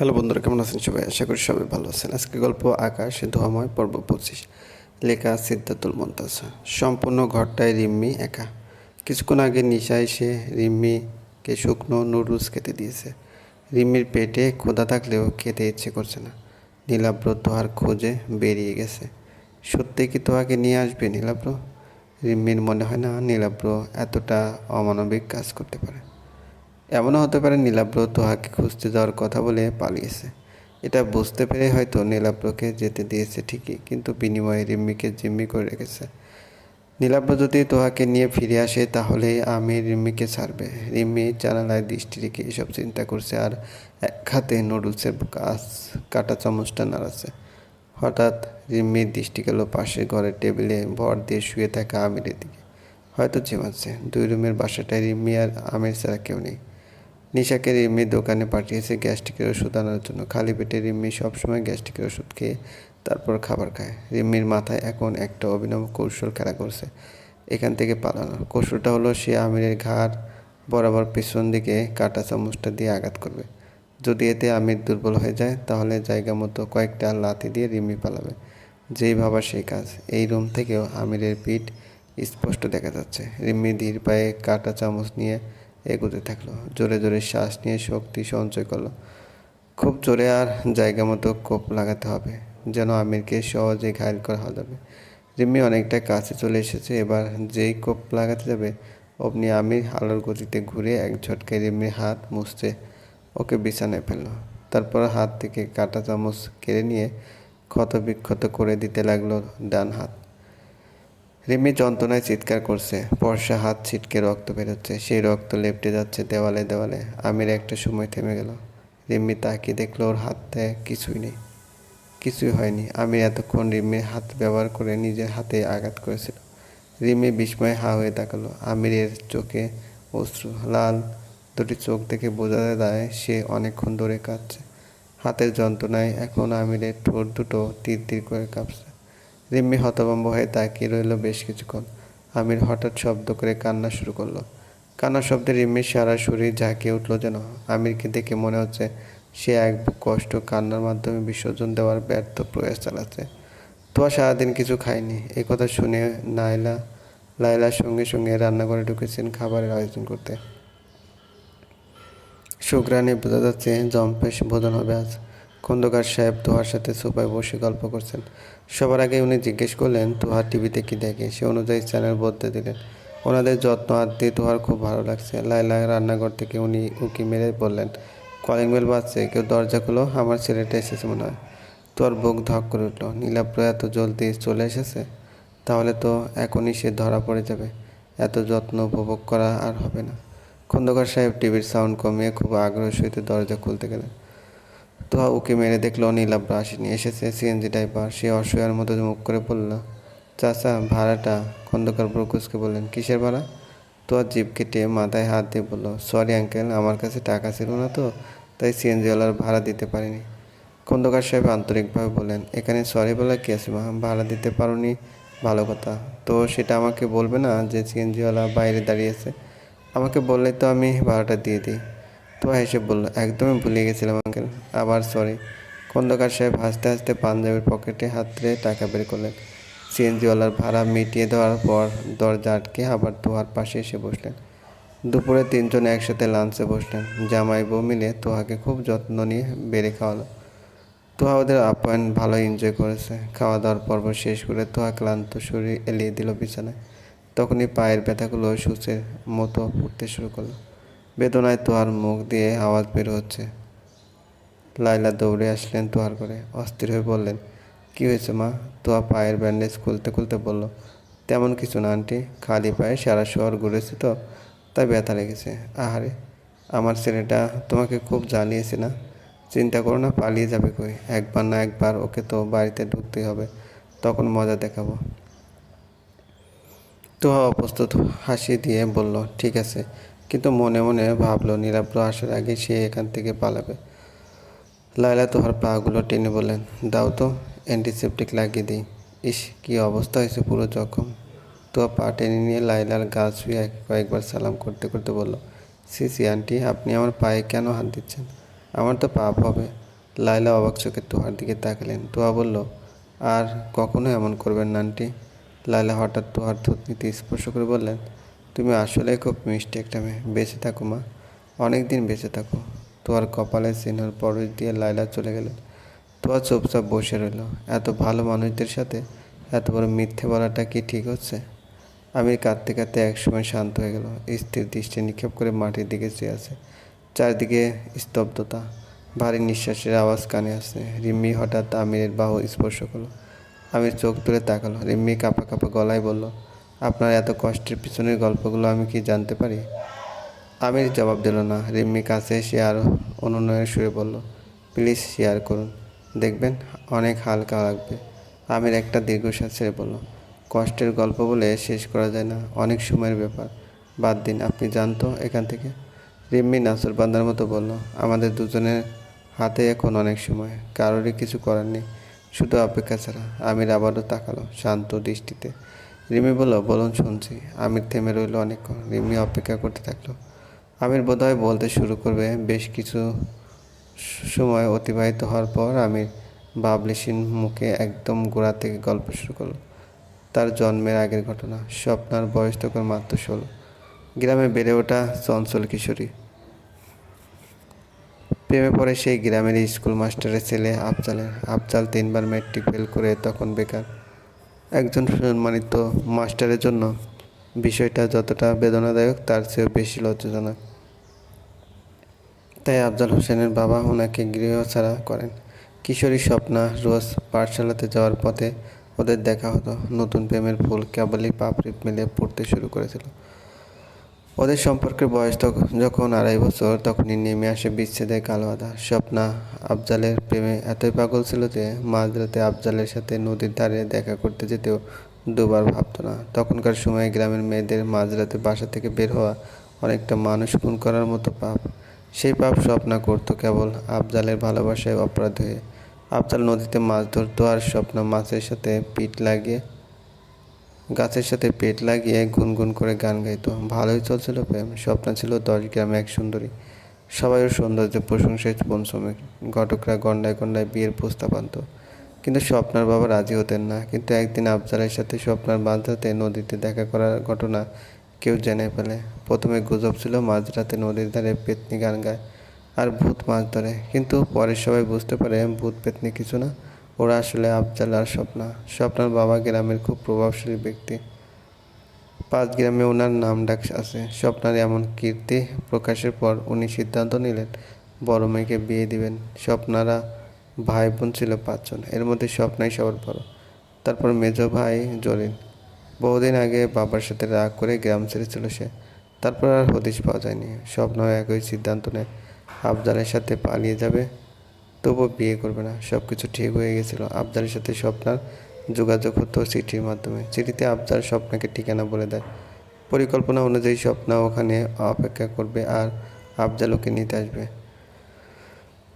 Hello বন্ধুরা, কেমন আছেন সবাই? আশা করি সবাই ভালো আছেন। আজকে গল্প, আকাশ, ধোয়াময়, পর্ব পঁচিশ। লেখা সিদ্ধাতুল মন্তাজা। সম্পূর্ণ ঘরটায় রিম্মি একা। কিছুক্ষণ আগে নিশা এসে রিম্মিকে শুকনো নুডলস খেতে দিয়েছে। রিম্মির পেটে ক্ষুধা থাকলেও খেতে ইচ্ছে করছে না। নীলাব্র তোহার খোঁজে বেরিয়ে গেছে। সত্যি কি তোহাকে নিয়ে আসবে নীলাব্র? রিম্মির মনে হয় না নীলাব্র এতটা অমানবিক কাজ করতে পারে। এমনও হতে পারে নীলাব্র তোহাকে খুঁজতে যাওয়ার কথা বলে পালিয়েছে। এটা বুঝতে পেরে হয়তো নীলাব্রকে যেতে দিয়েছে ঠিকই, কিন্তু বিনিময়ে রিম্মিকে জিম্মি করে রেখেছে। নীলাব্র যদি তোহাকে নিয়ে ফিরে আসে, তাহলে আমি রিম্মিকে ছাড়বে। রিম্মি জানালায় দৃষ্টি রেখে এসব চিন্তা করছে আর এক হাতে নুডলসের কাজ কাটা চামচটা নাড়াচ্ছে। হঠাৎ রিম্মির দৃষ্টি গেল পাশের ঘরের টেবিলে, ভর দিয়ে শুয়ে থাকা আমিরের দিকে। হয়তো ঝিমাচ্ছে দুই রুমের বাসাটায় রিম্মি আর আমির ছাড়া কেউ নেই। নিশাকে রিম্মির দোকানে পাঠিয়েছে গ্যাস্ট্রিকের ওষুধ আনার জন্য। খালি পেটে রিম্মি সবসময় গ্যাস্ট্রিকের ওষুধ খেয়ে তারপর খাবার খায়। রিম্মির মাথায় এখন একটা অভিনব কৌশল খেলা করছে এখান থেকে পালানো। কৌশলটা হলো, সে আমিরের ঘাড় বরাবর পিছন দিকে কাটা চামচটা দিয়ে আঘাত করবে। যদি এতে আমির দুর্বল হয়ে যায়, তাহলে জায়গা মতো কয়েকটা লাথি দিয়ে রিম্মি পালাবে। যেই ভাবা সেই কাজ। এই রুম থেকেও আমিরের পিঠ স্পষ্ট দেখা যাচ্ছে। রিম্মি ধীর পায়ে কাটা চামচ নিয়ে এগোতে থাকল। জোরে জোরে শ্বাস নিয়ে শক্তি সঞ্চয় করল। খুব জোরে আর জায়গা মতো কোপ লাগাতে হবে, যেন আমিরকে সহজে ঘায়ল করা যাবে। রিম্মি অনেকটা কাছে চলে এসেছে, এবার যেই কোপ লাগাতে যাবে, অমনি আমির আলোর গতিতে ঘুরে এক ঝটকায় রিম্মির হাত মুছতে ওকে বিছানায় ফেলল। তারপর হাত থেকে কাটা চামচ কেড়ে নিয়ে ক্ষত বিক্ষত করে দিতে লাগল ডান হাত। রিমি যন্ত্রণায় চিৎকার করছে। বর্ষা হাত ছিটকে রক্ত বেরোচ্ছে। সেই রক্ত লেপটে যাচ্ছে দেওয়ালে দেওয়ালে। আমির একটা সময় থেমে গেল। রিম্মি তাকিয়ে দেখল ওর হাতে কিছুই নেই। কিছুই হয়নি। আমি এতক্ষণ রিম্মির হাত ব্যবহার করে নিজের হাতে আঘাত করেছিল। রিম্মি বিস্ময়ে হা হয়ে তাকালো। আমিরের চোখে অশ্রু, লাল দুটি চোখ দেখে বোঝা যায় সে অনেকক্ষণ ধরে কাঁদছে। হাতের যন্ত্রণায় এখন আমিরের ঠোঁট দুটো তীর তীর করে কাঁপছে। রিম্মি হতভম্ব হয়ে তাকিয়ে রইল বেশ কিছুক্ষণ। আমির হঠাৎ শব্দ করে কান্না শুরু করল। কান্নার শব্দে রিম্মির সারা শরীর ঝাঁকিয়ে উঠল যেন আমিরকে দেখে মনে হচ্ছে সে এক কষ্ট কান্নার মাধ্যমে বিসর্জন দেওয়ার ব্যর্থ প্রয়াস চালাচ্ছে। তোয়া সারাদিন কিছু খায়নি। এই কথা শুনে নাইলা লাইলার সঙ্গে সঙ্গে রান্নাঘরে ঢুকেছেন খাবারের আয়োজন করতে। শুক্রানি বোঝা যাচ্ছে জম্পেশ ভোজন হবে আজ। খন্দকার সাহেব তোহার সাথে সোফায় বসে গল্প করছেন। সবার আগে উনি জিজ্ঞেস করলেন, তোহার টিভিতে কি দেখে? সে অনুযায়ী চ্যানেল বদলে দিলেন, ওনাদের যত্ন আত্মী তোহার খুব ভালো লাগছে। লাইলা রান্নাঘর থেকে উনি উকি মেরে বললেন, কলিং বেল বাজছে, কেউ দরজা খুলো, আমার ছেলেটা এসেছে মনে হয়। তোর বুক ধক করে উঠল নীলাপ্র এত জলদি চলে এসেছে? তাহলে তো এখনই সে ধরা পড়ে যাবে। এত যত্ন উপভোগ করা আর হবে না। খন্দকার সাহেব টিভির সাউন্ড কমিয়ে খুব আগ্রহের সহিত দরজা খুলতে গেলেন। তোহা উকি মেরে দেখল নীলাব্র আসেনি। এসেছে সিএনজি ড্রাইভার। সে অসহায়ের মতো মুখ করে বলল, চাচা, ভাড়াটা খন্দকার ব্রকুসকে বললেন কিসের ভাড়া? তোয়ার জিপ কেটে মাথায় হাত দিয়ে বলল, সরি আঙ্কেল, আমার কাছে টাকা ছিল না তো, তাই সিএনজিওয়ালার ভাড়া দিতে পারিনি। খন্দকার সাহেব আন্তরিকভাবে বললেন এখানে সরি বলা কি আছে, মা? ভাড়া দিতে পারোনি, ভালো কথা। তো সেটা আমাকে বলবে না যে সিএনজিওয়ালা বাইরে দাঁড়িয়েছে? আমাকে বললেই তো আমি ভাড়াটা দিয়ে দিই। তো হেসে বলল, একদমই ভুলে গেছিলাম আঙ্কেল আবার সরি খন্দকার সাহেব হাসতে হাসতে পাঞ্জাবের পকেটে হাত দিয়ে টাকা বের করলেন। সিএনজিওয়ালার ভাড়া মিটিয়ে দেওয়ার পর দরজা আটকে আবার তোহার পাশে এসে বসলেন। দুপুরে তিনজন একসাথে লাঞ্চে বসলেন। জামাই বউ মিলে তোহাকে খুব যত্ন নিয়ে বেড়ে খাওয়ালো। তোহা ওদের আপ্যায়ন ভালো এনজয় করেছে। খাওয়া দাওয়ার পর্ব শেষ করে তোহা ক্লান্ত শরীর এলিয়ে দিল বিছানায়। তখনই পায়ের ব্যথাগুলো সূচের মতো উঠতে শুরু করল। বেদনায় তোহার মুখ দিয়ে আওয়াজ বের হচ্ছে। লাইলা দৌড়ে আসলেন তোহার করে অস্থির হয়ে বললেন, কি হয়েছে মা? তোয়া পায়ের ব্যান্ডেজ খুলতে খুলতে বলল, তেমন কিছু না আন্টি, খালি পায়ে সারা শহর ঘুরেছে তো, তাই ব্যথা লেগেছে। আহারে, আমার ছেলেটা তোমাকে খুব জ্বালিয়েছে না? চিন্তা করো না, পালিয়ে যাবে কই? একবার না একবার ওকে তো বাড়িতে ঢুকতেই হবে, তখন মজা দেখাবো। তোহা অপ্রস্তুত হাসি দিয়ে বলল, ঠিক আছে কিন্তু মনে মনে ভাবলো নিরাব্র আসার আগে সে এখান থেকে পালাবে। লাইলা তোহার পাগুলো টেনে বললেন, দাও তো অ্যান্টিসেপটিক লাগিয়ে দিই। ইস, কী অবস্থা হয়েছে পুরো জখম। তো পা টেনে নিয়ে লাইলার গা ছুঁয়ে কয়েকবার সালাম করতে করতে বলল, সি সি, আন্টি, আপনি আমার পায়ে কেন হাত দিচ্ছেন? আমার তো পাপ হবে। লাইলা অবাক চোখে তোহার দিকে তাকালেন। তোহা বলল, আর কখনো এমন করবেন না, আন্টি। লাইলা হঠাৎ তোহার থুতনিতে স্পর্শ করে বললেন তুমি আসলে খুব মিষ্টি একটা মেয়ে। বেঁচে থাকো, মা। অনেক দিন বেঁচে থাকো। তোহার কপালে সিনহর পরশ দিয়ে লাইলা চলে গেলেন তোয়া চুপচাপ বসে রইল। এত ভালো মানুষদের সাথে এত বড় মিথ্যে বলাটা কি ঠিক হচ্ছে? আমির কাঁদতে কাঁদতে একসময় শান্ত হয়ে গেল। স্থির দৃষ্টি নিক্ষেপ করে মাটির দিকে চেয়ে আছে। চারদিকে স্তব্ধতা, ভারী নিঃশ্বাসের আওয়াজ কানে আসছে। রিম্মি হঠাৎ আমিরের বাহু স্পর্শ করল। আমির চোখ তুলে তাকালো। রিম্মি কাঁপা কাঁপা গলায় বলল আপনার এত কষ্টের পিছনের গল্পগুলো আমি কি জানতে পারি? আমির জবাব দিল না। রিম্মি কাছে এসে আরও অনুনয়ের সুরে বলল, প্লিজ শেয়ার করুন। দেখবেন, অনেক হালকা লাগবে। আমির একটা দীর্ঘশ্বাস ছেড়ে বলল, কষ্টের গল্প বলে শেষ করা যায় না। অনেক সময়ের ব্যাপার। বাদ দিন, আপনি জানতো এখান থেকে? রিম্মি নাসর বান্দার মতো বলল, আমাদের দুজনের হাতে এখন অনেক সময়। কারোরই কিছু করার নেই। শুধু অপেক্ষা ছাড়া। আমির আবারও তাকালো শান্ত দৃষ্টিতে। রিমি বলল, বলুন শুনছি। আমির থেমে রইল অনেকক্ষণ। রিমি অপেক্ষা করতে থাকল। আমির বোধহয় বলতে শুরু করবে। বেশ কিছু সময় অতিবাহিত হওয়ার পর আমি বাবলিসিন মুখে একদম গোড়া থেকে গল্প শুরু করল। তার জন্মের আগের ঘটনা। স্বপ্নার বয়স তখন মাত্র ষোলো। গ্রামে বেড়ে ওঠা চঞ্চল কিশোরী। প্রেমে পড়ে সেই গ্রামের স্কুল মাস্টারের ছেলে আফজালের। আফজাল তিনবার ম্যাট্রিক ফেল করে তখন বেকার। একজন সম্মানিত মাস্টারের জন্য বিষয়টা যতটা বেদনাদায়ক, তার চেয়েও বেশি লজ্জাজনক। তাই আফজাল হোসেনের বাবা ওনাকে গৃহ ছাড়া করেন। কিশোরী স্বপ্না রোজ পাঠশালাতে যাওয়ার পথে ওদের দেখা হতো। নতুন প্রেমের ফুল কেবলই পাপড়ি মেলে পড়তে শুরু করেছিল। ওদের সম্পর্কের বয়স যখন আড়াই বছর, তখনই নেমে আসে বিচ্ছেদের কালো আধা স্বপ্না আফজালের প্রেমে এতই পাগল ছিল যে মাঝরাতে আফজালের সাথে নদীর ধারে দেখা করতে যেতেও দুবার ভাবতো না। তখনকার সময়ে গ্রামের মেয়েদের মাঝরাতে বাসা থেকে বের হওয়া অনেকটা মানুষ খুন করার মতো পাপ। সেই পাপ স্বপ্না করতো কেবল আফজালের ভালোবাসায় অপরাধ হয়ে। আফজাল নদীতে মাছ ধরতো আর স্বপ্না মাছের সাথে পিঠ লাগিয়ে গাছের সাথে পেট লাগিয়ে গুনগুন করে গান গাইতো। ভালোই চলছিল প্রেম। স্বপ্ন ছিল দশ গ্রামে এক সুন্দরী। সবাই ওর সৌন্দর্যের প্রশংসায় পঞ্চমে ঘটকরা গন্ডায় গন্ডায় বিয়ের প্রস্তাব আনত। কিন্তু স্বপ্নার বাবা রাজি হতেন না। কিন্তু একদিন আফজালের সাথে স্বপ্নার মাঝরাতে নদীতে দেখা করার ঘটনা কেউ জেনে ফেলে। প্রথমে গুজব ছিল মাঝরাতে নদীর ধারে পেতনি গান গায় আর ভূত মাছ ধরে। কিন্তু পরে সবাই বুঝতে পারে ভূত পেতনি কিছু না। ওরা আসলে আফজাল আর স্বপ্না। স্বপ্নার বাবা গ্রামের খুব প্রভাবশালী ব্যক্তি। পাঁচ গ্রামে ওনার নাম ডাক আছে। স্বপ্নার এমন কীর্তি প্রকাশের পর উনি সিদ্ধান্ত নিলেন, বড় মেয়েকে বিয়ে দিবেন। স্বপ্নারা ভাই বোন ছিল পাঁচজন। এর মধ্যে স্বপ্নাই সবার বড়। তারপর মেজ ভাই জলিল। বহুদিন আগে বাবার সাথে রাগ করে গ্রাম ছেড়েছিল সে তারপর আর হদিশ পাওয়া যায়নি। স্বপ্ন একই সিদ্ধান্ত নেয়। আফজালের সাথে পালিয়ে যাবে। তবুও বিয়ে করবে না সব কিছু ঠিক হয়ে গেছিল। আফজালের সাথে স্বপ্নার যোগাযোগ হতো চিঠির মাধ্যমে। চিঠিতে আফজাল স্বপ্নাকে ঠিকানা বলে দেয়। পরিকল্পনা অনুযায়ী স্বপ্না ওখানে অপেক্ষা করবে আর আফজাল ওকে নিতে আসবে।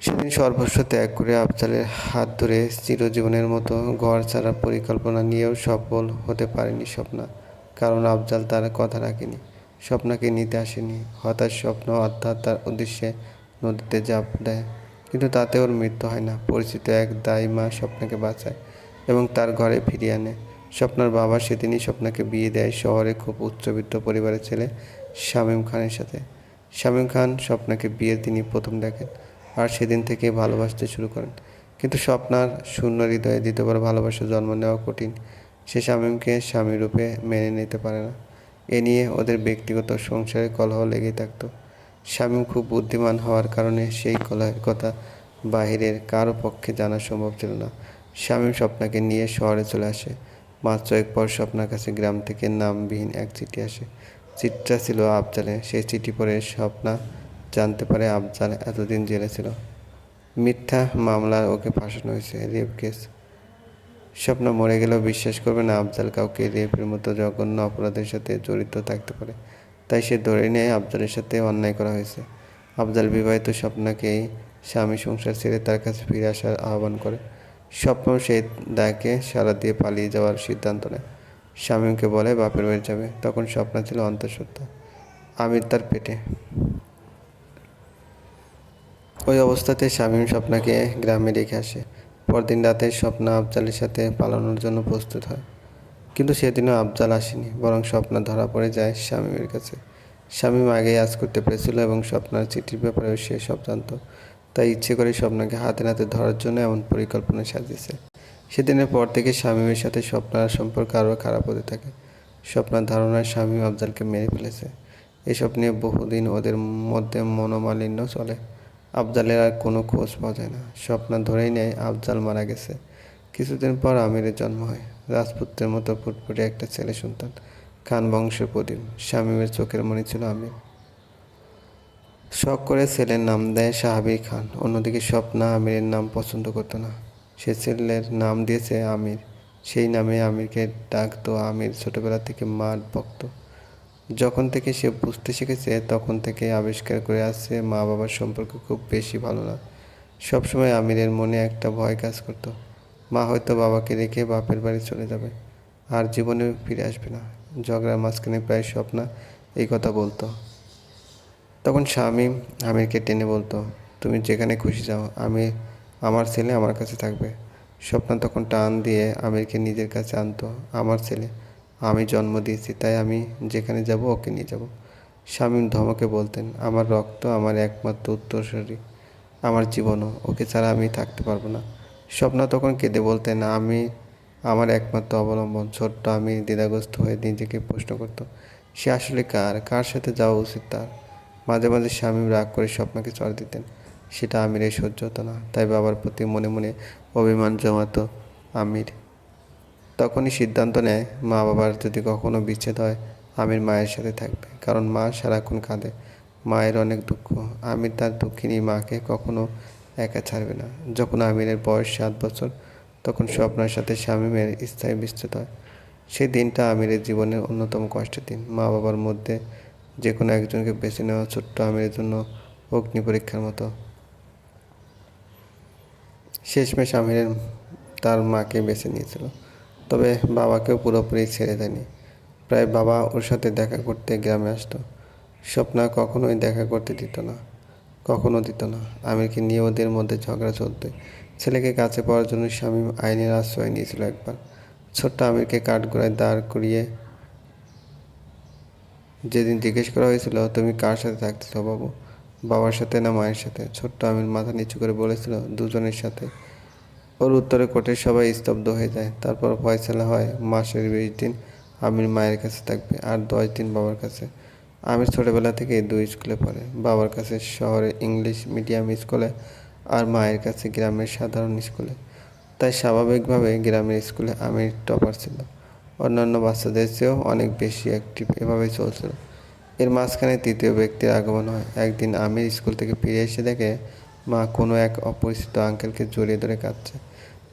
সেদিন সর্বস্ব ত্যাগ করে আফজালের হাত ধরে চিরজীবনের মতো ঘর ছাড়ার পরিকল্পনা নিয়েও সফল হতে পারেনি স্বপ্না। কারণ আফজাল তার কথা রাখেনি। স্বপ্নাকে নিতে আসেনি। হতাশ স্বপ্ন অর্থাৎ তার উদ্দেশ্যে নদীতে জাপ দেয়। কিন্তু তাতে ওর মৃত্যু হয় না। পরিচিত এক দাই মা স্বপ্নাকে বাঁচায় এবং তার ঘরে ফিরিয়ে আনে। স্বপ্নার বাবা সেদিনই স্বপ্নাকে বিয়ে দেয় শহরে খুব উচ্চবিত্ত পরিবারের ছেলে শামীম খানের সাথে। শামীম খান স্বপ্নাকে বিয়ের দিনই প্রথম দেখেন আর সেদিন থেকে ভালোবাসতে শুরু করেন। কিন্তু স্বপ্নার শূন্য হৃদয়ে দ্বিতীয়বার ভালোবাসা জন্ম নেওয়া কঠিন। সে শামীমকে স্বামী রূপে মেনে নিতে পারে না। এ নিয়ে ওদের ব্যক্তিগত সংসারে কলহ লেগেই থাকতো। শামীম খুব বুদ্ধিমান হওয়ার কারণে সেই কলহের কথা বাহিরের কারও পক্ষে জানা সম্ভব ছিল না। শামীম স্বপ্নাকে নিয়ে শহরে চলে আসে। মাত্র এক পর স্বপ্নার কাছে গ্রাম থেকে নামবিহীন এক চিঠি আসে। চিঠিটা ছিল আফজালে। সেই চিঠি পড়ে স্বপ্না জানতে পারে আফজাল এতদিন জেলে ছিল। মিথ্যা মামলার ওকে ফাঁসানো হয়েছে, রেপ কেস। স্বপ্ন মরে গেলেও বিশ্বাস করবে না আফজাল কাউকে। রেপের মতো জঘন্য অপরাধের সাথে জড়িত থাকতে পারে। তাই সে ধরে নেয় আফজালের সাথে অন্যায় করা হয়েছে। আফজাল বিবাহিত স্বপ্নাকেই স্বামী সংসার ছেড়ে তার কাছে ফিরে আসার আহ্বান করে। স্বপ্ন সেই দায়কে সারা দিয়ে পালিয়ে যাওয়ার সিদ্ধান্ত নেয়। স্বামীকে বলে, বাপের বাড়ি যাবে। তখন স্বপ্ন ছিল অন্তঃসত্ত্বা। আমির তার পেটে। ওই অবস্থাতে শামীম স্বপ্নাকে গ্রামে রেখে আসে। পরদিন রাতে স্বপ্না আফজালের সাথে পালানোর জন্য প্রস্তুত হয়। কিন্তু সেদিনও আফজাল আসেনি, বরং স্বপ্না ধরা পড়ে যায় শামীমের কাছে। শামীম আগেই আজ করতে পেরেছিল এবং স্বপ্নার চিঠির ব্যাপারেও সে সব জানতো তাই ইচ্ছে করে স্বপ্নাকে হাতে নাতে ধরার জন্য এমন পরিকল্পনা সাজিয়েছে। সেদিনের পর থেকে শামীমের সাথে স্বপ্নার সম্পর্ক আরও খারাপ হতে থাকে। স্বপ্নার ধারণায় শামীম আফজালকে মেরে ফেলেছে। এসব নিয়ে বহুদিন ওদের মধ্যে মনোমালিন্য চলে। আফজালের আর কোনো খোঁজ পাওয়া যায় না। স্বপ্না ধরেই নেয় আফজাল মারা গেছে। কিছুদিন পর আমিরের জন্ম হয়। রাজপুত্রের মতো ফুটফুটে একটা ছেলে সন্তান। খান বংশের প্রদীপ। শামীমের চোখের মণি ছিল আমির। শখ করে ছেলের নাম দেয় সাহাবি খান। অন্যদিকে স্বপ্না আমিরের নাম পছন্দ করতো না। সে ছেলের নাম দিয়েছে আমির। সেই নামে আমিরকে ডাকতো আমির ছোটবেলা থেকে মার ভক্ত। যখন থেকে সে বুঝতে শিখেছে, তখন থেকে আবিষ্কার করে আসছে মা বাবার সম্পর্ক খুব বেশি ভালো না। সবসময় আমিরের মনে একটা ভয় কাজ করতো। মা হয়তো বাবাকে রেখে বাপের বাড়ি চলে যাবে, আর জীবনে ফিরে আসবে না। ঝগড়ার মাঝখানে প্রায় স্বপ্না এই কথা বলতো। তখন স্বামী আমিরকে টেনে বলতো, তুমি যেখানে খুশি যাও, আমি আমার ছেলে আমার কাছে থাকবে। স্বপ্ন তখন টান দিয়ে আমিরকে নিজের কাছে আনতো, আমার ছেলে, আমি জন্ম দিয়েছি, তাই আমি যেখানে যাব ওকে নিয়ে যাব। শামীম ধমকে বলতেন, আমার রক্ত আমার একমাত্র উত্তরসূরি, আমার জীবনও, ওকে ছাড়া আমি থাকতে পারব না। স্বপ্ন তখন কেঁদে বলতেন আমি, আমার একমাত্র অবলম্বন ছোট্ট, আমি দ্বিধাগ্রস্ত হয়ে নিজেকে প্রশ্ন করতো, সে আসলে কার? কার সাথে যাওয়া উচিত তার? মাঝে মাঝে স্বামী রাগ করে স্বপ্নকে চড় দিতেন। সেটা আমিরের সহ্য হতো না। তাই বাবার প্রতি মনে মনে অভিমান জমাতো আমির। তখনই সিদ্ধান্ত নেয়, মা বাবার যদি কখনো বিচ্ছেদ হয়, আমির মায়ের সাথে থাকবে। কারণ মা সারাক্ষণ কাঁদে। মায়ের অনেক দুঃখ। আমির তার দুঃখিনী মাকে কখনো একা ছাড়বে না। যখন আমিরের বয়স সাত বছর, তখন স্বপ্নার সাথে শামীমের স্থায়ী বিচ্ছেদ হয়। সেই দিনটা আমিরের জীবনের অন্যতম কষ্টের দিন। মা বাবার মধ্যে যে কোনো একজনকে বেছে নেওয়া ছোট্ট আমিরের জন্য অগ্নি পরীক্ষার মতো। শেষমেশ আমিরের তার মাকে বেছে নিয়েছিল। তবে বাবাকেও পুরোপুরি ছেড়ে দেয়নি। প্রায় বাবা ওর সাথে দেখা করতে গ্রামে আসতো। স্বপ্না কখনোই দেখা করতে দিত না। কখনো দিত না। আমিরকে নিয়ে ওদের মধ্যে ঝগড়া চলতে। ছেলেকে কাছে পাওয়ার জন্য স্বামী আইনের আশ্রয় নিয়েছিল একবার। ছোট্ট আমিরকে কাঠগোড়ায় দাঁড় করিয়ে যেদিন জিজ্ঞেস করা হয়েছিল, তুমি কার সাথে থাকতেছ বাবু? বাবার সাথে না মায়ের সাথে? ছোট্ট আমির মাথা নিচু করে বলেছিল, দুজনের সাথে। ওর উত্তরে কোর্টের সবাই স্তব্ধ হয়ে যায়। তারপর ফয়সলা হয়, মাসের বিশ দিন আমির মায়ের কাছে থাকবে আর দশ দিন বাবার কাছে। আমির ছোটোবেলা থেকে দুই স্কুলে পড়ে। বাবার কাছে শহরে ইংলিশ মিডিয়াম স্কুলে আর মায়ের কাছে গ্রামের সাধারণ স্কুলে। তাই স্বাভাবিকভাবে গ্রামের স্কুলে আমির টপার ছিল। অন্যান্য বাচ্চাদের চেয়েও অনেক বেশি অ্যাক্টিভ এভাবে চলছিল। এর মাঝখানে তৃতীয় ব্যক্তির আগমন হয়। একদিন আমির স্কুল থেকে ফিরে এসে দেখে, মা, কোনো এক অপরিচিত আঙ্কেলকে জড়িয়ে ধরে কাঁদছে।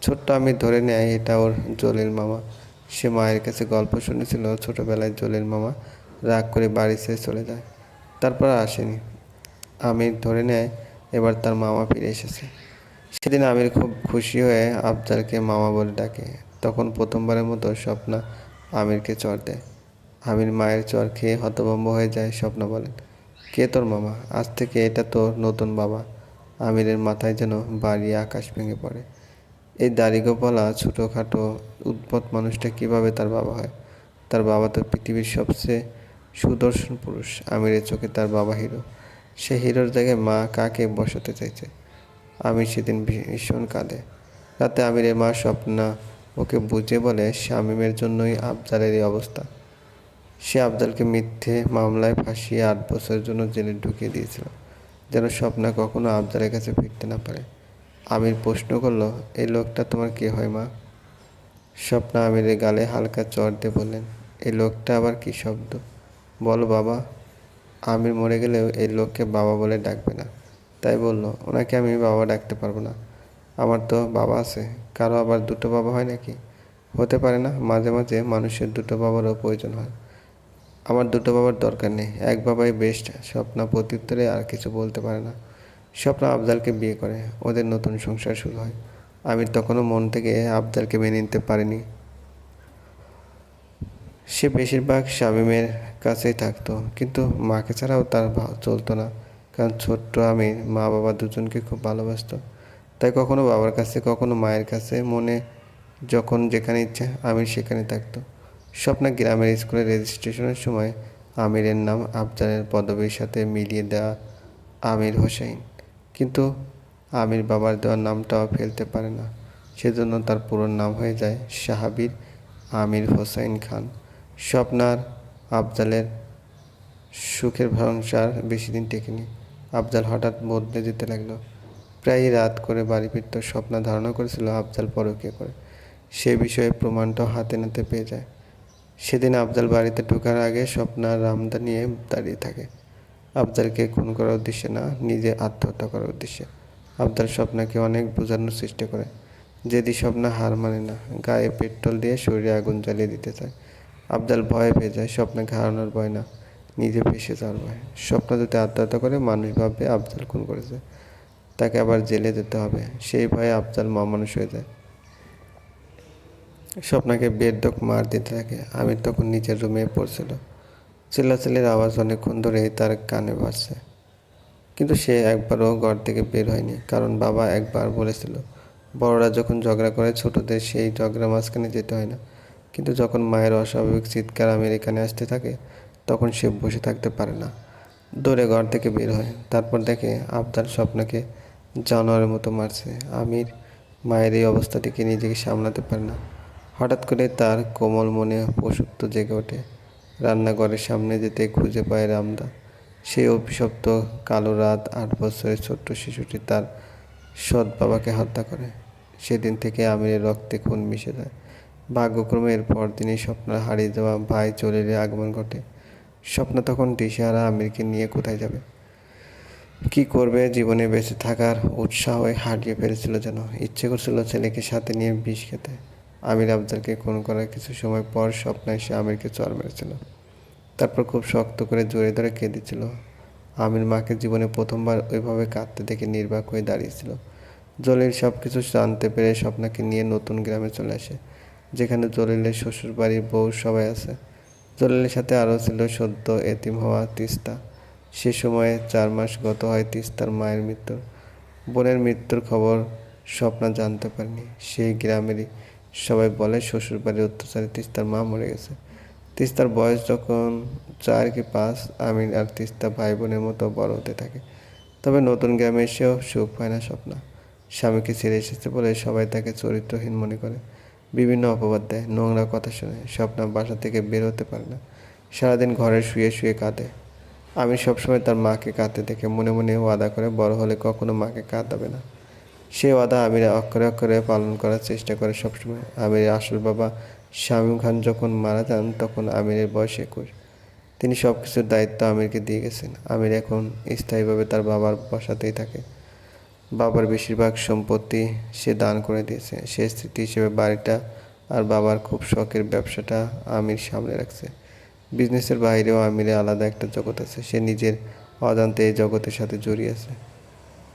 ছোট্ট আমি ধরে নেয়, এটা ওর জলিল মামা। সে মায়ের কাছে গল্প শুনেছিল ছোটোবেলায় জলিল মামা রাগ করে বাড়ি ছেড়ে চলে যায়। তারপর আসেনি। আমির ধরে নেয়, এবার তার মামা ফিরে এসেছে। সেদিন আমির খুব খুশি হয়ে আফজালকে মামা বলে ডাকে। তখন প্রথমবারের মতো স্বপ্না আমিরকে চর দেয়। আমির মায়ের চর খেয়ে হতভম্ব হয়ে যায়, স্বপ্না বলেন, কে তোর মামা? আজ থেকে এটা তোর নতুন বাবা। আমিরের মাথায় যেন বাড়ি আকাশ ভেঙে পড়ে। এই দাড়িগোপালা ছোটোখাটো উদ্ভট মানুষটা কীভাবে তার বাবা হয়? তার বাবা তো পৃথিবীর সবচেয়ে সুদর্শন পুরুষ, আমিরের চোখে তার বাবা হিরো। সে হিরোর জায়গায় মা কাকে বসাতে চাইছে? আমি সেদিন ভীষণ কাঁদে। রাতে আমিরের মা স্বপ্না ওকে বুঝে বলে, শামীমের জন্যই আফজালের এই অবস্থা। সে আফজালকে মিথ্যে মামলায় ফাঁসিয়ে আট বছরের জন্য জেলে ঢুকিয়ে দিয়েছিল, যেন স্বপ্না কখনো আফজালের কাছে ফিরতে না পারে। আমির প্রশ্ন করল, এই লোকটা তোমার কে হয়, মা? স্বপ্না আমিরের গালে হালকা চর দিয়ে বললেন, এই লোকটা আবার কি শব্দ? বলো বাবা আমির মরে গেলেও এই লোককে বাবা বলে ডাকবে না। তাই বলল, ওনাকে আমি বাবা ডাকতে পারব না। আমার তো বাবা আছে, কারও আবার দুটো বাবা হয় নাকি? হতে পারে না, মাঝে মাঝে মানুষের দুটো বাবারও প্রয়োজন হয়। আমার দুটো বাবার দরকার নেই, এক বাবাই বেস্ট স্বপ্না প্রত্যুত্তরে আর কিছু বলতে পারে না। স্বপ্না আফজালকে বিয়ে করে, ওদের নতুন সংসার শুরু হয়। আমি তখনও মন থেকে আফজালকে মেনে নিতে পারেনি। সে বেশিরভাগ শামীমের কাছেই থাকতো। কিন্তু মাকে ছাড়াও তার চলতো না। কারণ ছোট্ট আমির মা বাবা দুজনকে খুব ভালোবাসতো। তাই কখনো বাবার কাছে, কখনো মায়ের কাছে মনে যখন যেখানে ইচ্ছে আমির সেখানে থাকতো। স্বপ্না গ্রামের স্কুলের রেজিস্ট্রেশনের সময় আমিরের নাম আফজালের পদবীর সাথে মিলিয়ে দেওয়া আমির হোসেন কিন্তু আমির বাবার দেওয়ার নামটাও ফেলতে পারে না। সেজন্য তার পুরো নাম হয়ে যায় সাহাবির আমির হোসাইন খান। স্বপ্নার আফজালের সুখের সংসার বেশি দিন টেকেনি। আফজাল হঠাৎ বদলে যেতে লাগল। প্রায়ই রাত করে বাড়ি ফিরত স্বপ্না ধারণা করেছিল আফজাল পরকীয়া করে। সে বিষয়ে প্রমাণটাও হাতে নাতে পেয়ে যায়। সেদিন আফজাল বাড়িতে ঢোকার আগে স্বপ্না রামদা নিয়ে দাঁড়িয়ে থাকে। আফজালকে খুন করার উদ্দেশ্যে না, নিজে আত্মহত্যা করার উদ্দেশ্যে। আফজাল স্বপ্নাকে অনেক বোঝানোর চেষ্টা করে। যেদি স্বপ্না হার মানে না, গায়ে পেট্রোল দিয়ে শরীরে আগুন জ্বালিয়ে দিতে চায়। আফজাল ভয় পেয়ে যায় স্বপ্নাকে হারানোর ভয় না, নিজে ভেসে যাওয়ার ভয়। স্বপ্ন যদি আত্মহত্যা করে, মানুষ ভাববে আফজাল খুন করেছে। তাকে আবার জেলে যেতে হবে, সেই ভয়ে আফজাল মানুষ হয়ে যায়। স্বপ্নাকে বেদক মার দিতে থাকে, আমির তখন নিজের রুমে পড়ছিল। চিল্লাচিল্লির আওয়াজ অনেকক্ষণ ধরেই তার কানে বাজছে কিন্তু সে একবারও ঘর থেকে বের হয়নি, কারণ বাবা একবার বলেছিল, বড়রা যখন ঝগড়া করে ছোটদের, সেই ঝগড়া মাঝখানে যেতে হয় না। কিন্তু যখন মায়ের অস্বাভাবিক চিৎকার আমির এখানে আসতে থাকে, তখন সে বসে থাকতে পারে না। দৌড়ে ঘর থেকে বের হয়। তারপর দেখে আবদার স্বপ্নকে জানোয়ারের মতো মারছে। আমির মায়ের এই অবস্থা থেকে নিজেকে সামলাতে পারে না। হঠাৎ করে তার কোমল মনে পশুত্ব জেগে ওঠে। রান্নাঘরের সামনে যেতে খুঁজে পায় রামদা। সেই অভিশপ্ত কালো রাত আট বছরের ছোট্ট শিশুটি তার সৎ বাবাকে হত্যা করে। সেদিন থেকে আমিরের রক্তে খুন মিশে যায়। ভাগ্যক্রমে এর পরদিনই স্বপ্নার হারিয়ে যাওয়া ভাই চলিরের আগমন ঘটে। স্বপ্ন তখন দিশেহারা আমিরকে নিয়ে কোথায় যাবে? কি করবে? জীবনে বেঁচে থাকার উৎসাহ হারিয়ে ফেলেছিল যেন। ইচ্ছে করছিল ছেলেকে সাথে নিয়ে বিষ খেতে। আমির আফজালকে খুন করার কিছু সময় পর স্বপ্ন এসে আমিরকে চর মেরেছিল। তারপর খুব শক্ত করে জোরে ধরে কেঁদেছিল। আমির মাকে জীবনে প্রথমবার ওইভাবে কাঁদতে দেখে নির্বাক হয়ে দাঁড়িয়েছিল। জলিল সব কিছু জানতে পেরে স্বপ্নাকে নিয়ে নতুন গ্রামে চলে আসে। যেখানে জলিলের শ্বশুর বাড়ির বউ সবাই আছে। জলিলের সাথে আরও ছিল সদ্য এতিম হওয়া তিস্তা। সে সময়ে চার মাস গত হয় তিস্তার মায়ের মৃত্যুর। বোনের মৃত্যুর খবর স্বপ্না জানতে পারেনি। সেই গ্রামেরই সবাই বলে শ্বশুরবাড়ির অত্যাচারে তিস্তার মা মরে গেছে। তিস্তার বয়স যখন চার কি পাঁচ আমিন আর তিস্তা ভাই বোনের মতো বড় হতে থাকে। তবে নতুন গ্রামে এসেও সুখ পায় না স্বপ্না। স্বামীকে ছেড়ে এসেছে বলে সবাই তাকে চরিত্রহীন মনে করে। বিভিন্ন অপবাদ দেয়, নোংরা কথা শোনে, স্বপ্না বাসা থেকে বের হতে পারে না, সারাদিন ঘরে শুয়ে শুয়ে কাঁদে। আমি সবসময় তার মাকে কাঁদতে দেখে মনে মনে ওয়াদা করে, বড় হলে কখনো মাকে কাঁদাবে না। সে ওয়াদা আমির অক্ষরে অক্ষরে পালন করার চেষ্টা করে সবসময়। আমির আসল বাবা শামীম খান যখন মারা যান, তখন আমিরের বয়স একুশ। তিনি সব কিছুর দায়িত্ব আমিরকে দিয়ে গেছেন। আমির এখন স্থায়ীভাবে তার বাবার বাসাতেই থাকে। বাবার বেশিরভাগ সম্পত্তি সে দান করে দিয়েছে। সে স্মৃতি হিসেবে বাড়িটা আর বাবার খুব শখের ব্যবসাটা আমির সামনে রাখছে। বিজনেসের বাইরেও আমিরের আলাদা একটা জগৎ আছে। সে নিজের অজান্তে এই জগতের সাথে জড়িয়ে আছে।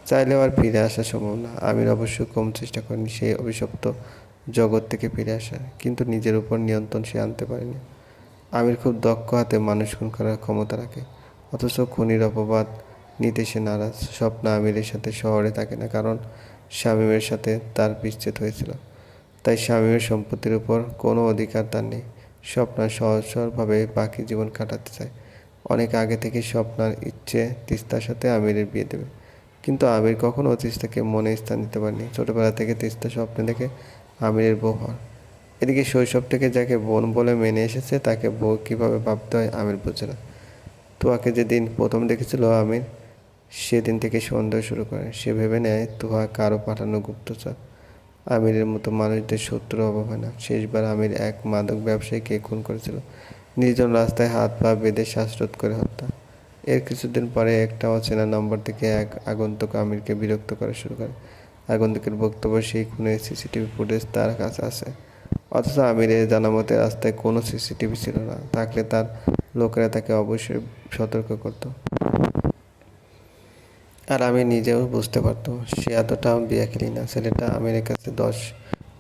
চাইলেও আর ফিরে আসা সম্ভব না। আমির অবশ্য কম চেষ্টা করেনি সেই অভিশপ্ত জগৎ থেকে ফিরে আসা কিন্তু নিজের উপর নিয়ন্ত্রণ সে আনতে পারেনি। আমির খুব দক্ষ হাতে মানুষ খুন করার ক্ষমতা রাখে। অথচ খুনির অপবাদ নিতে সে নারাজ। স্বপ্ন আমিরের সাথে শহরে থাকে না, কারণ শামীমের সাথে তার বিচ্ছেদ হয়েছিল। তাই শামীমের সম্পত্তির উপর কোনো অধিকার তার নেই। স্বপ্না সহজ বাকি জীবন কাটাতে চায়। অনেক আগে থেকে স্বপ্নার ইচ্ছে তিস্তার সাথে আমিরের বিয়ে দেবে। কিন্তু আমির কখনও তিস্তাকে মনে স্থান দিতে পারেনি। ছোটোবেলা থেকে তিস্তা স্বপ্নে দেখে আমিরের বউ হওয়ার। এদিকে শৈশব থেকে যাকে বোন বলে মেনে এসেছে, তাকে বউ কীভাবে ভাবতে হয় আমির বোঝে না। তোয়াকে যেদিন প্রথম দেখেছিল আমির সেদিন থেকে সন্দেহ শুরু করে। সে ভেবে নেয় তোহা কারও পাঠানো গুপ্তচর। আমিরের মতো মানুষদের শত্রু অভাব হয় না শেষবার আমির এক মাদক ব্যবসায়ীকে খুন করেছিল। নির্জন রাস্তায় হাত পা বেঁধে শ্বাসরোধ করে হত্যা। এর কিছুদিন পরে একটা অচেনা নম্বর থেকে এক আগন্তুক আমিরকে বিরক্ত করা শুরু করে। আগন্তুকের বক্তব্য সেই খুনের সিসিটিভি ফুটেজ তার কাছে আছে অথচ আমিরের জানা মতে রাস্তায় কোনো সিসিটিভি ছিল না। থাকলে তার লোকেরা তাকে অবশ্যই সতর্ক করত। আর আমি নিজেও বুঝতে পারতো সে এতটা বিয়াখিলি না। ছেলেটা আমিরের কাছে দশ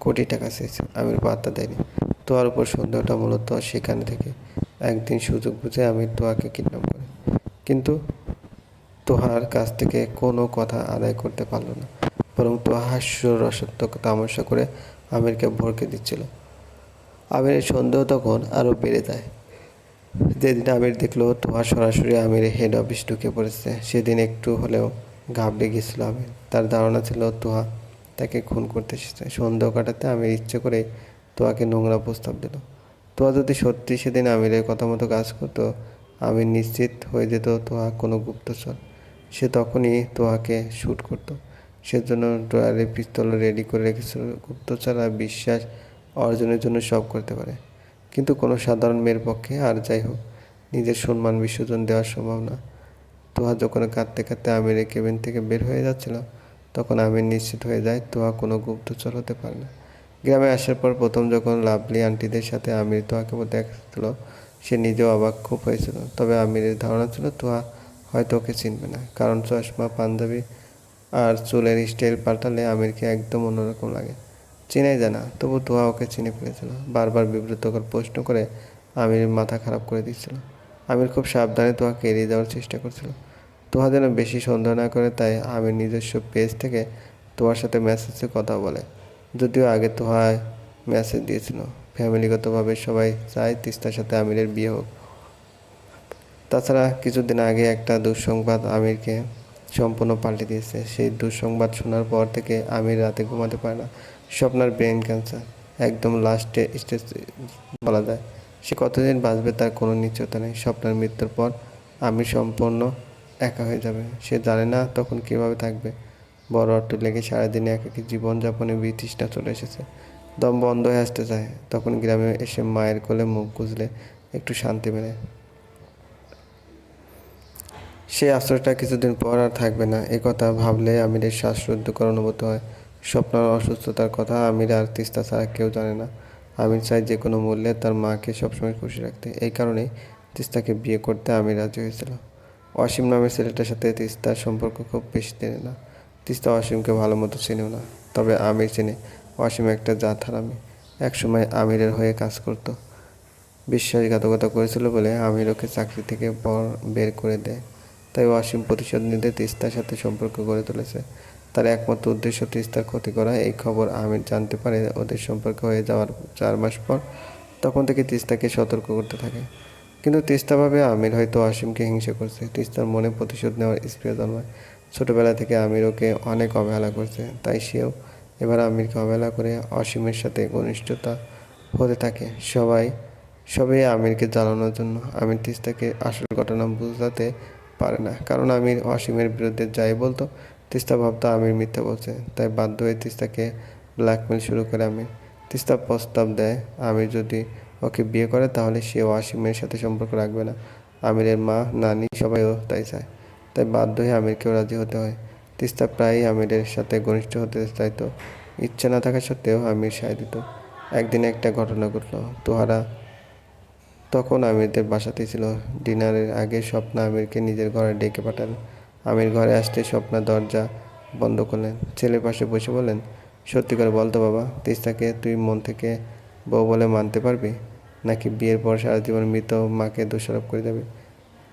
কোটি টাকা চেয়েছে, আমির বার্তা দেয়নি। তোয়ার উপর সন্দেহটা মূলত সেখান থেকে একদিন সুযোগ বুঝে আমির তোয়াকে কিডন্যাপ করে। কিন্তু তোহার কাছ থেকে কোনো কথা আদায় করতে পারল না, বরং তোহা হাস্য রসাত্মক তামাশা করে আমিরকে ভরকে দিচ্ছিল। আমিরের সন্দেহ তখন আরও বেড়ে যায়। যেদিন আমির দেখল তোহা সরাসরি আমিরের হেড অফিস ঢুকে পড়েছে। সেদিন একটু হলেও ঘাবড়ে গেছিল আমির। তার ধারণা ছিল তোহা তাকে খুন করতে এসেছে। সন্দেহ কাটাতে আমির ইচ্ছে করে তোয়াকে নোংরা প্রস্তাব দিল। তোয়া যদি সত্যি সেদিন আমিরের কথা মতো কাজ করতো, আমির নিশ্চিত হয়ে যেত তোহা কোনো গুপ্তচর। সে তখনই তোহাকে শ্যুট করতো। সেজন্য ড্রয়ারে পিস্তল রেডি করে রেখেছিল। গুপ্তচররা বিশ্বাস অর্জনের জন্য সব করতে পারে। কিন্তু কোনো সাধারণ মেয়ের পক্ষে আর যাই হোক, নিজের সম্মান বিসর্জন দেওয়া সম্ভব না তোহা যখন কাঁদতে কাঁদতে আমিরের কেবিন থেকে বের হয়ে যাচ্ছিল, তখন আমির নিশ্চিত হয়ে যায় তোহা কোনো গুপ্তচর হতে পারে না। গ্রামে আসার পর প্রথম যখন লাভলি আন্টিদের সাথে আমির তোহাকে দেখছিল সে নিজেও অবাক খুব হয়েছিল। তবে আমিরের ধারণা ছিল তোহা হয়তো ওকে চিনবে না, কারণ চশমা, পাঞ্জাবি আর চুলের স্টাইল পাল্টালে আমিরকে একদম অন্যরকম লাগে। চেনাই যায় না। তবু তোহা ওকে চিনে ফেলেছিল। বারবার বিব্রতকর প্রশ্ন করে আমির মাথা খারাপ করে দিচ্ছিল। আমির খুব সাবধানে তোহাকে এড়িয়ে যাওয়ার চেষ্টা করছিল। তোহা যেন বেশি সন্দেহ না করে তাই আমির নিজস্ব পেজ থেকে তোহার সাথে মেসেজে কথা বলে। যদিও আগে তোহায় মেসেজ দিয়েছিল। ফ্যামিলিগতভাবে সবাই চায় তিস্তার সাথে আমিরের বিয়ে হোক। তাছাড়া কিছুদিন আগে একটা দুঃসংবাদ আমিরকে সম্পূর্ণ পাল্টে দিয়েছে। সেই দুঃসংবাদ শোনার পর থেকে আমির রাতে ঘুমাতে পারে না। স্বপ্নার ব্রেন ক্যান্সার একদম লাস্টে স্টেজ বলা যায়। সে কতদিন বাঁচবে তার কোনো নিশ্চয়তা নেই। স্বপ্নার মৃত্যুর পর আমি সম্পূর্ণ একা হয়ে যাবে। সে জানে না তখন কীভাবে থাকবে। বড় অট্ট লেগে সারাদিনে একাকি জীবনযাপনে বিতৃষ্ণা চলে এসেছে। দম বন্ধ হয়ে আসতে চায়। তখন গ্রামে এসে মায়ের কোলে মুখ গুজলে একটু শান্তি মেলে। সেই আশ্রয়টা কিছুদিন পর আর থাকবে না। এ কথা ভাবলে আমিরের শ্বাসরুদ্ধকর অনুভূত হয়। স্বপ্নার অসুস্থতার কথা আমির আর তিস্তা ছাড়া কেউ জানে না। আমির চাই যে কোনো মূল্যে তার মাকে সবসময় খুশি রাখতে। এই কারণেই তিস্তাকে বিয়ে করতে আমির রাজি হয়েছিল। অসীম নামের ছেলেটার সাথে তিস্তার সম্পর্ক খুব বেশি দিনে না। তিস্তা অসীমকে ভালো মতো চেনেও না, তবে আমির চেনে অসীম একটা জাত হারামি একসময় আমিরের হয়ে কাজ করতো। বিশ্বাসঘাতকতা করেছিল বলে আমির ওকে চাকরি থেকে বের করে দেয়। তাই অসীম প্রতিশোধ নিতে তিস্তার সাথে সম্পর্ক গড়ে তুলেছে। তার একমাত্র উদ্দেশ্য তিস্তার ক্ষতি করা। এই খবর আমির জানতে পারে ওদের সম্পর্ক হয়ে যাওয়ার চার মাস পর তখন থেকে তিস্তাকে সতর্ক করতে থাকে। কিন্তু তিস্তাভাবে আমির হয়তো অসীমকে হিংসা করছে। তিস্তার মনে প্রতিশোধ নেওয়ার স্প্রিয় জন্মায়। ছোটবেলা থেকে আমির ওকে অনেক অবহেলা করছে, তাই সেও এবার আমিরকে অবহেলা করে অসীমের সাথে ঘনিষ্ঠতা হতে থাকে। সবাই সবাই আমিরকে জ্বালানোর জন্য আমির তিস্তাকে আসল ঘটনা বুঝাতে পারে না। কারণ আমির অসীমের বিরুদ্ধে যাই বলতো তিস্তা ভাবতো আমির মিথ্যা বলছে, তাই বাধ্য হয়ে তিস্তাকে ব্ল্যাকমেল শুরু করে আমির। তিস্তা প্রস্তাব দেয়, আমির যদি ওকে বিয়ে করে তাহলে সে অসীমের সাথে সম্পর্ক রাখবে না। আমিরের মা, নানি সবাইও তাই চায়। তাই বাধ্য হয়ে আমিরকেও রাজি হতে হয়। তিস্তা প্রায়ই আমিরের সাথে ঘনিষ্ঠ হতে চাইতো। ইচ্ছা না থাকা সত্ত্বেও আমির সায় দিত। একদিন একটা ঘটনা ঘটলো। তোহারা তখন আমিরদের বাসাতেই ছিল। ডিনারের আগে স্বপ্না আমিরকে নিজের ঘরে ডেকে পাঠান আমির ঘরে আসতে স্বপ্না দরজা বন্ধ করলেন। ছেলের পাশে বসে বললেন, সত্যি করে বলতো বাবা, তিস্তাকে তুই মন থেকে বউ বলে মানতে পারবি? নাকি বিয়ের পর সারা জীবন মৃত মাকে দোষারোপ করে দেবে?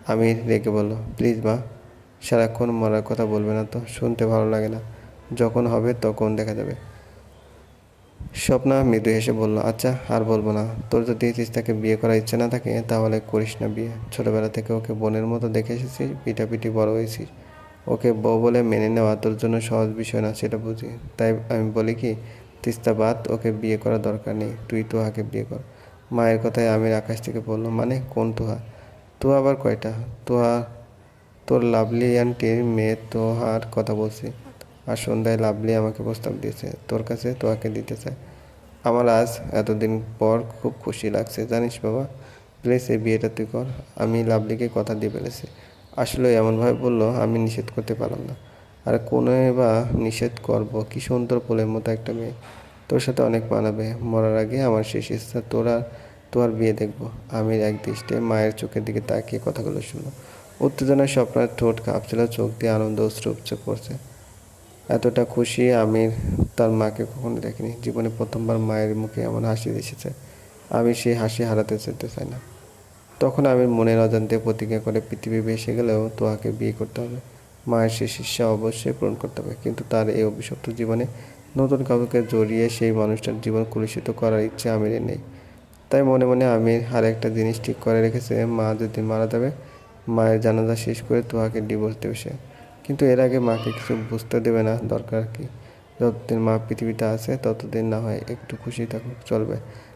আমির রেগে বলল, প্লিজ মা, সারাক্ষণ মরার কথা বলবে না তো, শুনতে ভালো লাগে না। যখন হবে তখন দেখা যাবে। স্বপ্না মৃদু হেসে বলল আচ্ছা আর বলব না। তোর যদি তিস্তাকে বিয়ে করার ইচ্ছে না থাকে, তাহলে করিস না বিয়ে। ছোটবেলা থেকে ওকে বোনের মতো দেখে এসেছিস পিটাপিটি বড় হয়েছিস। ওকে বউ বলে মেনে নেওয়া তোর জন্য সহজ বিষয় না, সেটা বুঝি। তাই আমি বলি কি, তিস্তা বাদ, ওকে বিয়ে করার দরকার নেই, তুই তোহাকে বিয়ে কর। মায়ের কথায় আমির আকাশ থেকে বলল মানে কোন তোহা? তো আবার কয়টা? তোহা, তোর লাভলি আন্টির মেয়ে তোহার কথা বলছি, আর সন্ধ্যায় লাভলি আমাকে প্রস্তাব দিয়েছে, তোর কাছে তোহাকে দিতে চায়। আমার আজ এতদিন পর খুব খুশি লাগছে, জানিস বাবা? প্লিজ এই বিয়েটা তুই কর, আমি লাভলিকে কথা দিয়ে ফেলেছি। আসলে এমনভাবে বলল, আমি নিষেধ করতে পারলাম না। আর, কোনো বা নিষেধ করব? কি সুন্দর পোলের মতো একটা মেয়ে। তোর সাথে অনেক মানাবে। মরার আগে আমার শেষ ইচ্ছা তোরা তোর বিয়ে দেখব। আমির এক দৃষ্টে মায়ের চোখের দিকে তাকিয়ে কথাগুলো শুনলো। উত্তেজনায় স্বপ্নের ঠোঁট কাঁপছিল, চোখ দিয়ে আনন্দ অশ্রু উপচে পড়ছে। এতটা খুশি আমির তার মাকে কখনো দেখিনি। জীবনে প্রথমবার মায়ের মুখে এমন হাসি এসেছে। আমি সেই হাসি হারাতে যেতে চাই না। তখন আমি মনের অজান্তে প্রতিজ্ঞা করে পৃথিবী ভেসে গেলেও তোয়াকে বিয়ে করতে হবে। মায়ের শেষ ইচ্ছা অবশ্যই পূরণ করতে হবে, কিন্তু তার এই অভিশপ্ত জীবনে নতুন কাউকে জড়িয়ে সেই মানুষটার জীবন কলুষিত করার ইচ্ছে আমিরের নেই। তাই মনে মনে আমির আর একটা জিনিস ঠিক করে রেখেছে, মা যদি মারা যাবে, মায়ের জানাজা শেষ করে তোহাকে ডিভোর্স দেবে সে। কিন্তু এর আগে মাকে কিছু বুঝতে দেবে না, দরকার কি? যতদিন মা পৃথিবীতে আছে, ততদিন না হয় একটু খুশি থাকুক, চলবে।